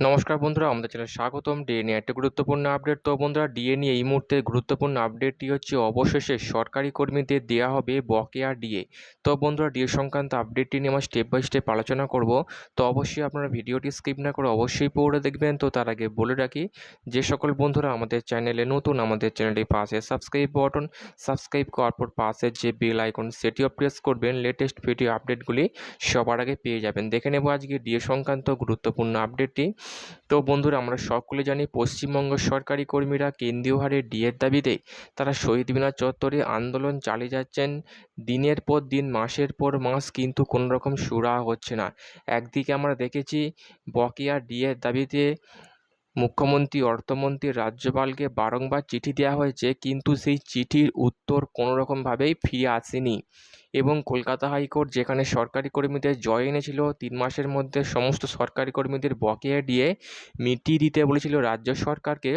নমস্কার বন্ধুরা, আমাদের চ্যানেল স্বাগতম। ডিএ নিয়ে একটা গুরুত্বপূর্ণ আপডেট তো বন্ধুরা ডিএ নিয়ে এই মুহূর্তে গুরুত্বপূর্ণ আপডেটটি হচ্ছে অবশেষে সরকারি কর্মীদের দেওয়া হবে বকেয়া ডিএ তো বন্ধুরা ডিএ সংক্রান্ত আপডেটটি নিয়ে আমরা স্টেপ বাই স্টেপ আলোচনা করব। তো অবশ্যই আপনারা ভিডিওটি স্কিপ না করে অবশ্যই পড়ে দেখবেন। তো তার আগে বলে রাখি, যে সকল বন্ধুরা আমাদের চ্যানেলে নতুন, আমাদের চ্যানেলটি পাশে সাবস্ক্রাইব বাটন সাবস্ক্রাইব করার পর পাশে যে বেল আইকন সেটিও প্রেস করবেন। লেটেস্ট ভিডিও আপডেটগুলি সবার আগে পেয়ে যাবেন। দেখে নেব আজকে ডিএ সংক্রান্ত গুরুত্বপূর্ণ আপডেটটি তো বন্ধুরা, আমরা সকলে জানি পশ্চিমবঙ্গ সরকারি কর্মীরা কেন্দ্রীয় হারে ডিএর দাবিতে তারা শহীদ মিনার চত্বরে আন্দোলন চালিয়ে যাচ্ছেন। দিনের পর দিন, মাসের পর মাস কিন্তু কোনো রকম সুরা হচ্ছে না। একদিকে আমরা দেখেছি বকেয়া ডিএর দাবিতে মুখ্যমন্ত্রী, অর্থমন্ত্রী, রাজ্যপালকে বারংবার চিঠি দেওয়া হয়েছে, কিন্তু সেই চিঠির উত্তর কোনোরকমভাবেই ফিরে আসেনি। এবং কলকাতা হাইকোর্ট, যেখানে সরকারি কর্মীদের জয় এনেছিল, তিন মাসের মধ্যে সমস্ত সরকারি কর্মীদের বকেয়া দিয়ে মিটিয়ে দিতে বলেছিল রাজ্য সরকারকে।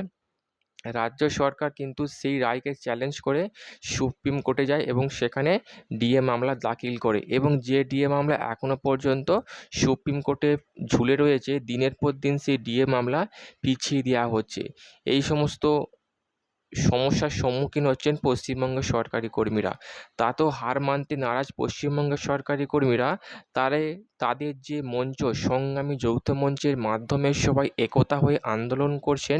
রাজ্য সরকার কিন্তু সেই রায়কে চ্যালেঞ্জ করে সুপ্রিম কোর্টে যায় এবং সেখানে ডিএ মামলা দাখিল করে এবং যে ডিএ মামলা এখনও পর্যন্ত সুপ্রিম কোর্টে ঝুলে রয়েছে, দিনের পর দিন সেই ডিএ মামলা পিছিয়ে দেওয়া হচ্ছে। এই সমস্ত সমস্যার সম্মুখীন হচ্ছেন পশ্চিমবঙ্গের সরকারি কর্মীরা। তাতেও হার মানতে নারাজ পশ্চিমবঙ্গের সরকারি কর্মীরা। তারে, তাদের যে মঞ্চ, সংগ্রামী যৌথ মঞ্চের মাধ্যমে সবাই একতা হয়ে আন্দোলন করছেন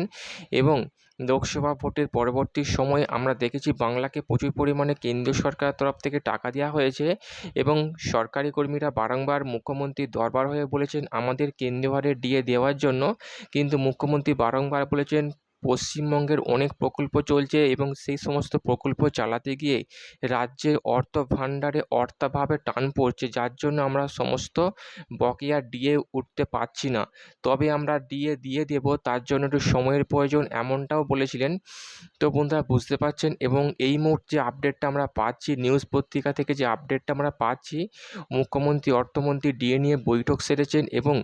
এবং লোকসভা ভোটের পরবর্তী সময়ে আমরা দেখেছি বাংলাকে প্রচুর পরিমাণে কেন্দ্রীয় সরকারের তরফ থেকে টাকা দেওয়া হয়েছে এবং সরকারি কর্মীরা বারংবার মুখ্যমন্ত্রীর দরবার হয়ে বলেছেন, আমাদের কেন্দ্রীয় হারে ডিএ দেওয়ার জন্য। কিন্তু মুখ্যমন্ত্রী বারংবার বলেছেন পশ্চিমবঙ্গের অনেক প্রকল্প চলছে এবং সেই সমস্ত প্রকল্প চালাতে গিয়ে রাজ্যের অর্থ ভাণ্ডারে অর্থাভাবে টান পড়ছে। যার জন্য আমরা সমস্ত বকেয়া ডিএ উঠতে পারছি না। তবে আমরা ডিএ দিয়ে দেবো, তার জন্য একটু সময়ের প্রয়োজন এমনটাও বলেছিলেন। তো বন্ধুরা, বুঝতে পারছেন? এবং এই মুহূর্তে যে আপডেটটা আমরা পাচ্ছি নিউজ পত্রিকা থেকে যে আপডেটটা আমরা পাচ্ছি, মুখ্যমন্ত্রী, অর্থমন্ত্রী ডিএ নিয়ে বৈঠক সেরেছেন এবং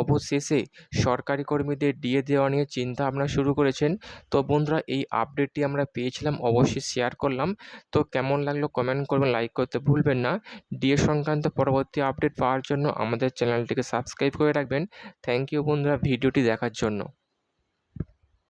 অবশেষে সরকারি কর্মীদের ডিএ দেওয়া নিয়ে চিন্তা ভাবনা শুরু করেছেন তো বন্ধুরা, এই আপডেটটি আমরা পেয়েছিলাম, অবশ্যই শেয়ার করলাম। তো কেমন লাগল কমেন্ট করবেন লাইক করতে ভুলবেন না। ডিএ সংক্রান্ত পরবর্তী আপডেট পাওয়ার জন্য আমাদের চ্যানেলটিকে সাবস্ক্রাইব করে রাখবেন। থ্যাংক ইউ বন্ধুরা ভিডিওটি দেখার জন্য।